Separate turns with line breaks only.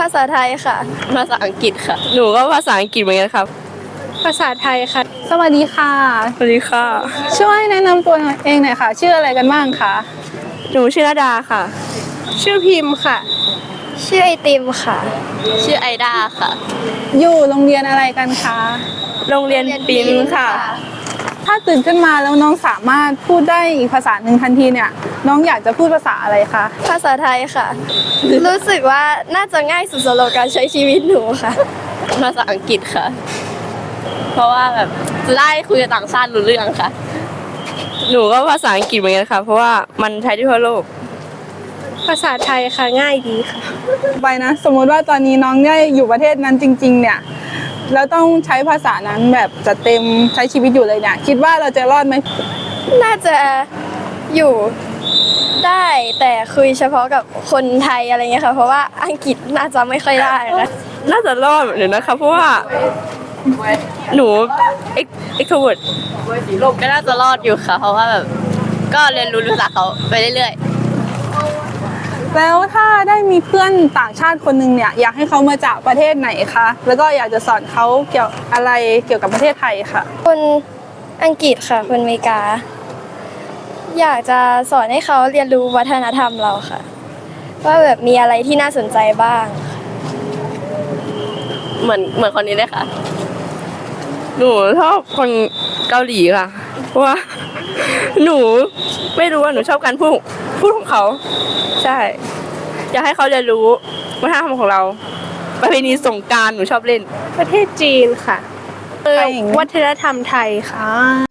ภาษาไทยค่ะ
ภาษาอังกฤษค่ะ หนูก็ภาษาอังกฤษเหมือนกันครับ
ภาษาไทยค่ะ
สวัสดีค่ะ
สวัสดีค่ะ
ช่วยแนะนำตัวเองหน่อยค่ะ ชื่ออะไรกันบ้างคะ
หนูชื่อระดาค่ะ
ชื่อพิมพ์ค่ะ ชื่อไอติมค่ะ
ชื่อไอดาค่ะ
อยู่โรงเรียนอะไรกันคะ
โรงเรียนปีนค่ะ
ถ้า ตื่นขึ้นมาแล้วน้องสามารถพูดได้อีกภาษาหนึ่งทันทีเนี่ย น้องอยากจะพูดภาษาอะไรคะ
ภาษาไทยค่ะ รู้สึกว่าน่าจะง่ายสุดสำหรับการใช้ชีวิตหนูค่ะ
ภาษาอังกฤษค่ะ เพราะว่าแบบจะได้คุยกับต่างชาติรู้เรื่องค่ะ หนูก็ภาษาอังกฤษเหมือนกันค่ะ เพราะว่ามันใช้ได้ทั่วโลก
ภาษาไทยค่ะง่ายดีค่ะ
ไปนะ สมมุติว่าตอนนี้น้องได้อยู่ประเทศนั้นจริง ๆ เนี่ย แล้วต้องใช้ภาษานั้นแบบจะเต็มใช้ชีวิตอยู่เลยเนี่ย คิดว่าเราจะรอดไหม
น่าจะอยู่ได้แต่คุยเฉพาะกับคนไทยอะไรเงี้ยค่ะ เพราะว่าอังกฤษน่าจะไม่ค่อยได้ค่ะ
น่าจะรอดอยู่นะคะ เพราะว่าหนูเอ็กเอ็กโทรเวิร์ดก็น่าจะรอดอยู่ค่ะ เพราะว่าแบบก็เรียนรู้ภาษาเขาไปเรื่อย
แล้วถ้าได้มีเพื่อนต่างชาติคนหนึ่งเนี่ยอยากให้เขามาจากประเทศไหนคะ แล้วก็อยากจะสอนเขาเกี่ยวอะไรเกี่ยวกับประเทศไทยค่ะ
คนอังกฤษค่ะ คนอเมริกา อยากจะสอนให้เขาเรียนรู้วัฒนธรรมเราค่ะ ว่าแบบมีอะไรที่น่าสนใจบ้าง
ๆเหมือนเหมือนคนนี้เลยค่ะ หนูชอบคนเกาหลีค่ะ เพราะว่าหนูไม่รู้ว่าหนูชอบการพูดพูดของเขา ใช่ อยากให้เขาเรียนรู้วัฒนธรรมของเรา ประเพณีสงกรารหนูชอบเล่น
ประเทศจีนค่ะ
ไปอย่างนี้
วัฒนธรรมไทยค่ะ
อ่า